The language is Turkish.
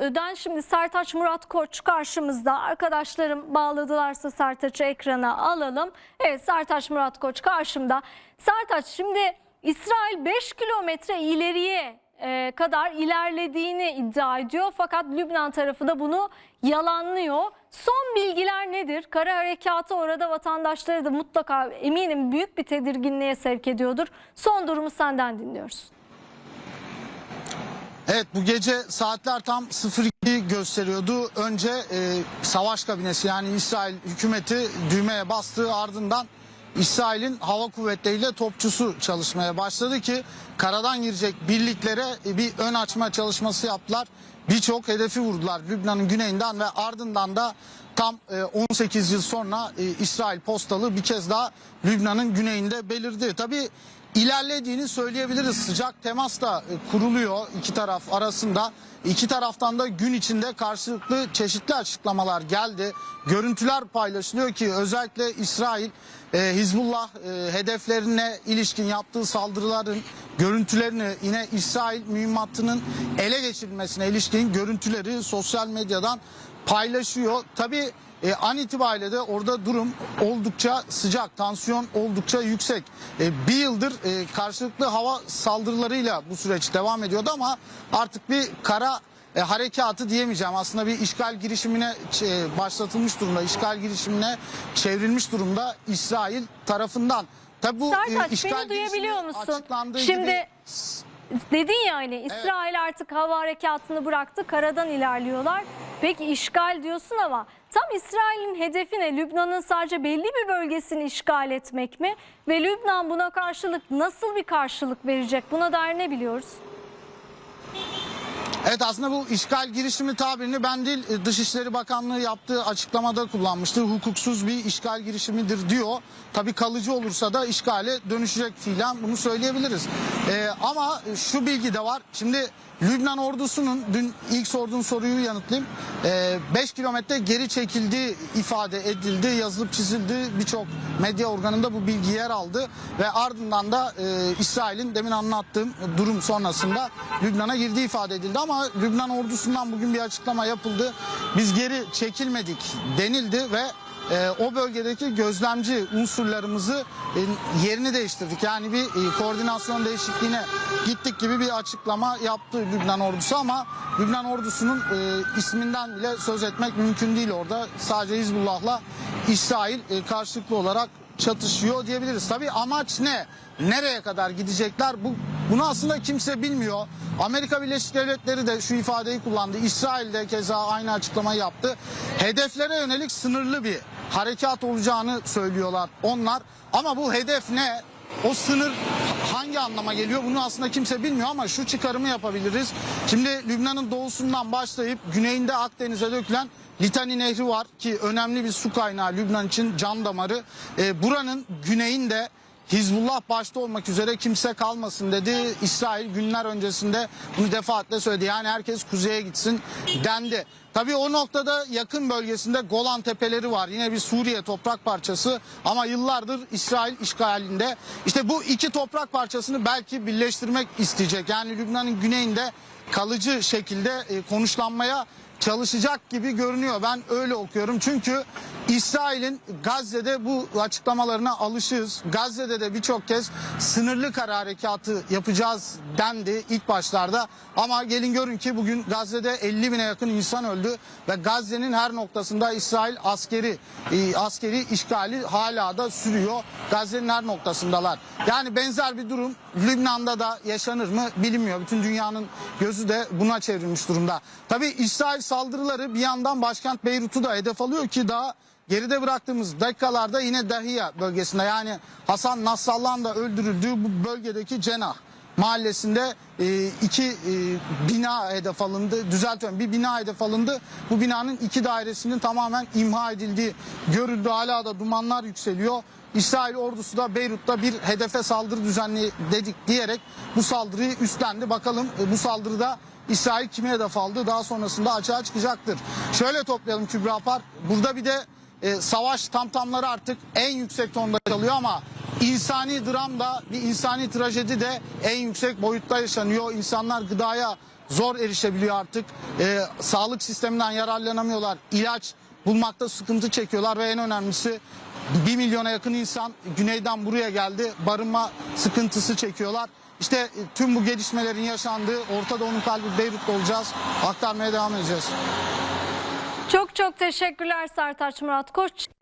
Öden. Şimdi Sertaç Murat Koç karşımızda. Arkadaşlarım bağladılarsa Sertaç'ı ekrana alalım. Evet Sertaç Murat Koç karşımda. Sertaç şimdi İsrail 5 kilometre ileriye e, kadar ilerlediğini iddia ediyor. Fakat Lübnan tarafı da bunu yalanlıyor. Son bilgiler nedir? Kara harekatı orada vatandaşları da mutlaka eminim büyük bir tedirginliğe sevk ediyordur. Son durumu senden dinliyoruz. Evet bu gece saatler tam 02 gösteriyordu. Önce e, savaş kabinesi yani İsrail hükümeti düğmeye bastığı ardından İsrail'in hava kuvvetleriyle topçusu çalışmaya başladı ki karadan girecek birliklere e, bir ön açma çalışması yaptılar. Birçok hedefi vurdular Lübnan'ın güneyinden ve ardından da tam e, 18 yıl sonra e, İsrail postalı bir kez daha Lübnan'ın güneyinde belirdi. Tabii ilerlediğini söyleyebiliriz. Sıcak temas da e, kuruluyor iki taraf arasında. İki taraftan da gün içinde karşılıklı çeşitli açıklamalar geldi. Görüntüler paylaşılıyor ki özellikle İsrail e, Hizbullah e, hedeflerine ilişkin yaptığı saldırıların görüntülerini yine İsrail mühimmatının ele geçirilmesine ilişkin görüntüleri sosyal medyadan paylaşıyor. Tabii e, an itibariyle de orada durum oldukça sıcak, tansiyon oldukça yüksek. E, bir yıldır e, karşılıklı hava saldırılarıyla bu süreç devam ediyordu ama artık bir kara e, harekatı diyemeyeceğim. Aslında bir işgal girişimine e, başlatılmış durumda, işgal girişimine çevrilmiş durumda İsrail tarafından. Tabii bu e, Sertaç işgal beni duyabiliyor musun? Şimdi gibi dedin ya hani İsrail artık hava harekatını bıraktı karadan ilerliyorlar. Peki işgal diyorsun ama tam İsrail'in hedefi ne? Lübnan'ın sadece belli bir bölgesini işgal etmek mi? Ve Lübnan buna karşılık nasıl bir karşılık verecek? Buna dair ne biliyoruz? Evet aslında bu işgal girişimi tabirini ben değil e, Dışişleri Bakanlığı yaptığı açıklamada kullanmıştı. Hukuksuz bir işgal girişimidir diyor. Tabii kalıcı olursa da işgale dönüşecek fiilen bunu söyleyebiliriz. Ee, ama şu bilgi de var. Şimdi Lübnan ordusunun dün ilk sorduğun soruyu yanıtlayayım. 5 kilometre geri çekildiği ifade edildi, yazılıp çizildi. Birçok medya organında bu bilgi yer aldı ve ardından da e, İsrail'in demin anlattığım durum sonrasında Lübnan'a girdiği ifade edildi ama Lübnan ordusundan bugün bir açıklama yapıldı. Biz geri çekilmedik denildi ve e, o bölgedeki gözlemci unsurlarımızı e, yerini değiştirdik. Yani bir e, koordinasyon değişikliğine gittik gibi bir açıklama yaptı Lübnan ordusu ama Lübnan ordusunun e, isminden bile söz etmek mümkün değil orada. Sadece Hizbullah'la İsrail karşılıklı olarak çatışıyor diyebiliriz. Tabii amaç ne? Nereye kadar gidecekler? Bu bunu aslında kimse bilmiyor. Amerika Birleşik Devletleri de şu ifadeyi kullandı. İsrail de keza aynı açıklamayı yaptı. Hedeflere yönelik sınırlı bir harekat olacağını söylüyorlar onlar. Ama bu hedef ne? O sınır hangi anlama geliyor bunu aslında kimse bilmiyor ama şu çıkarımı yapabiliriz. Şimdi Lübnan'ın doğusundan başlayıp güneyinde Akdeniz'e dökülen Litani Nehri var ki önemli bir su kaynağı Lübnan için can damarı. Ee, buranın güneyinde Hizbullah başta olmak üzere kimse kalmasın dedi. İsrail günler öncesinde bunu defaatle söyledi. Yani herkes kuzeye gitsin dendi. Tabii o noktada yakın bölgesinde Golan Tepeleri var. Yine bir Suriye toprak parçası ama yıllardır İsrail işgalinde. İşte bu iki toprak parçasını belki birleştirmek isteyecek. Yani Lübnan'ın güneyinde kalıcı şekilde e, konuşlanmaya çalışacak gibi görünüyor. Ben öyle okuyorum. Çünkü İsrail'in Gazze'de bu açıklamalarına alışığız. Gazze'de de birçok kez sınırlı kara harekatı yapacağız dendi ilk başlarda. Ama gelin görün ki bugün Gazze'de 50 bine yakın insan öldü ve Gazze'nin her noktasında İsrail askeri e, askeri işgali hala da sürüyor. Gazze'nin her noktasındalar. Yani benzer bir durum Lübnan'da da yaşanır mı bilinmiyor. Bütün dünyanın gözü de buna çevrilmiş durumda. Tabii İsrail saldırıları bir yandan başkent Beyrut'u da hedef alıyor ki daha geride bıraktığımız dakikalarda yine Dahiya bölgesinde yani Hasan Nasrallah'ın da öldürüldüğü bu bölgedeki Cenah mahallesinde e, iki e, bina hedef alındı. Düzeltiyorum bir bina hedef alındı. Bu binanın iki dairesinin tamamen imha edildiği görüldü. Hala da dumanlar yükseliyor. İsrail ordusu da Beyrut'ta bir hedefe saldırı düzenli dedik diyerek bu saldırıyı üstlendi. Bakalım e, bu saldırıda İsrail kime hedef aldı daha sonrasında açığa çıkacaktır. Şöyle toplayalım Kübra Par. Burada bir de e, savaş tamtamları artık en yüksek tonda çalıyor ama insani dram da bir insani trajedi de en yüksek boyutta yaşanıyor. İnsanlar gıdaya zor erişebiliyor artık. E, sağlık sisteminden yararlanamıyorlar. İlaç bulmakta sıkıntı çekiyorlar ve en önemlisi 1 milyona yakın insan güneyden buraya geldi. Barınma sıkıntısı çekiyorlar. İşte e, tüm bu gelişmelerin yaşandığı Orta Doğu'nun kalbi Beyrut'ta olacağız. Aktarmaya devam edeceğiz. Çok çok teşekkürler Sertaç Murat Koç.